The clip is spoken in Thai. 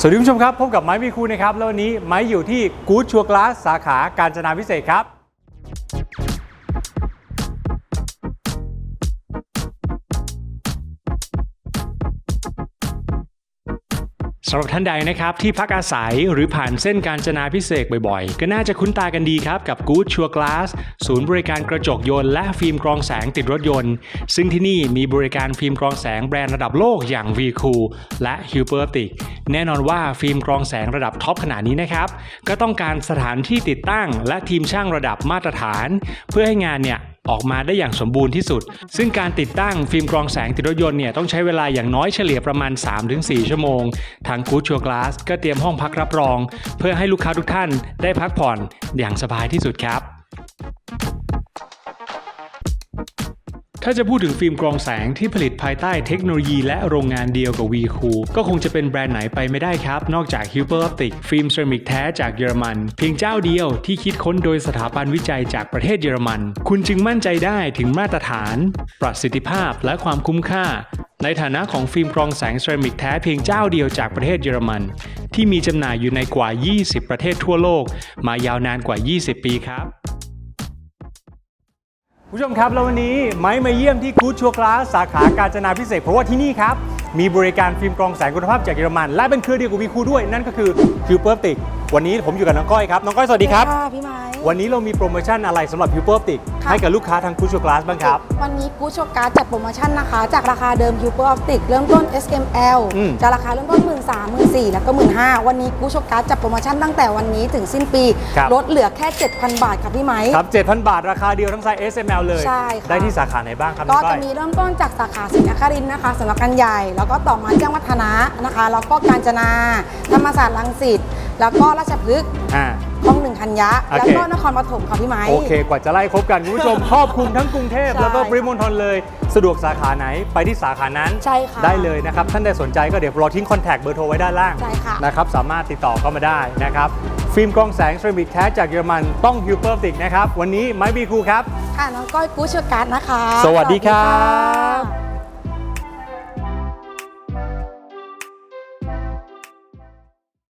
สวัสดีคุณผู้ชมครับ พบกับไม้มีครูนะครับ แล้ววันนี้ไม้อยู่ที่กู๊ดชัวร์กลาสสาขาการจนาพิเศษครับ สำหรับท่านใดนะครับที่พักอาศัยหรือผ่านเส้นการจนาพิเศษบ่อยๆ ก็น่าจะคุ้นตากันดีครับกับ Good Sure Glass ศูนย์บริการกระจกยนต์และฟิล์มกรองแสงติดรถยนต์ ซึ่งที่นี่มีบริการฟิล์มกรองแสงแบรนด์ระดับโลกอย่าง v c o o และ h u p e r t i c แน่นอนว่าฟิล์มกรองแสงระดับท็อปขนาดนี้นะครับก็ต้องการสถานที่ติดตั้ง และทีมช่างระดับมาตรฐาน เพื่อให้งานเนี่ย ออกมาได้อย่างสมบูรณ์ที่สุด ซึ่งการติดตั้งฟิล์มกรองแสงติดรถยนต์เนี่ยต้องใช้เวลาอย่างน้อยเฉลี่ยประมาณ 3-4 ชั่วโมง ทางคูชัวกราสก็เตรียมห้องพักรับรอง เพื่อให้ลูกค้าทุกท่านได้พักผ่อนอย่างสบายที่สุดครับ ถ้าจะพูดถึงฟิล์มกรองแสงที่ผลิตภายใต้เทคโนโลยีและโรงงานเดียวกับ v c o o ก็คงจะเป็นแบรนด์ไหนไปไม่ได้ครับ นอกจาก h u p e r Optic ฟิล์มเซรามิกแท้จากเยอรมัน เพียงเจ้าเดียวที่คิดค้นโดยสถาบันวิจัยจากประเทศเยอรมัน คุณจึงมั่นใจได้ถึงมาตรฐาน ประสิทธิภาพและความคุ้มค่า ในฐานะของฟิล์มกรองแสงเซรามิกแท้เพียงเจ้าเดียวจากประเทศเยอรมัน ที่มีจำหน่ายอยู่ในกว่า 20 ประเทศทั่วโลก มายาวนานกว่า 20 ปีครับ ผู้ชมครับแล้ววันนี้ไม้มาเยี่ยมที่คูดชัวคลาสสาขาการจนาพิเศษเพราะว่าที่นี่ครับ มีบริการฟิล์มกรองแสงคุณภาพจากเยอรมัน และเป็นเครือเดียวกับวีคูด้วย นั่นก็คือคิวเปอร์ติกวันนี้ผมอยู่กับน้องก้อยครับ น้องก้อยสวัสดีครับ ค่ะพี่ไม้ วันนี้เรามีโปรโมชั่นอะไรสำหรับคิวเปอร์ติกค่ะ ให้กับลูกค้าทางกู๊ดชัวคลาสบ้างครับ วันนี้กูโชการ์ดจัดโปรโมชั่นนะคะ จากราคาเดิม u p e r Optic เริ่มต้น SML อืม จะราคาเริ่มต้น 1 3 0 0 0 4แล้วก็ 1 5 0 0วันนี้กูโชการ์ดจัดโปรโมชั่นตั้งแต่วันนี้ถึงสิ้นปีครับลดเหลือแค่ 7,000 บาทค่ะพี่ไม้ครับ 7,000 บาทราคาเดียวทั้งไซส์ SML เลย ใช่ค่ะ ได้ที่สาขาไหนบ้างครับน้ก็องก้จะอย มีเริ่มต้นจากสาขาศรีนครินทร์นะคะสำนักงานใหญ่ แล้วก็ต่อมาแจ้งวัฒนะนะคะ แล้วก็กาญจนา ธรรมศาสตร์รังสิตแล้วก็ราชพฤกษ์ อ่าคลองหนึ่ง ธัญญะโอเคแล้วก็นครปฐมค่ะพี่ไม้ โอเค กว่าจะไล่ครบกันคุณผู้ชมครอบคลุมทั้งกรุงเทพใช่แล้วก็ปริมณฑลเลย สะดวกสาขาไหนไปที่สาขานั้น ใช่ค่ะ ได้เลยนะครับ ท่านใดสนใจก็เดี๋ยวเราทิ้งคอนแทคเบอร์โทรไว้ด้านล่าง ใช่ค่ะ นะครับ สามารถติดต่อเข้ามาได้นะครับ ฟิล์มกรองแสงเซรามิกแท้จากเยอรมันต้องฮิวเปอร์ติกนะครับ วันนี้ไม้บีคูครับ ค่ะ น้องก้อยกูโชการ์ดนะคะ สวัสดีครับสวัสดีค่ะ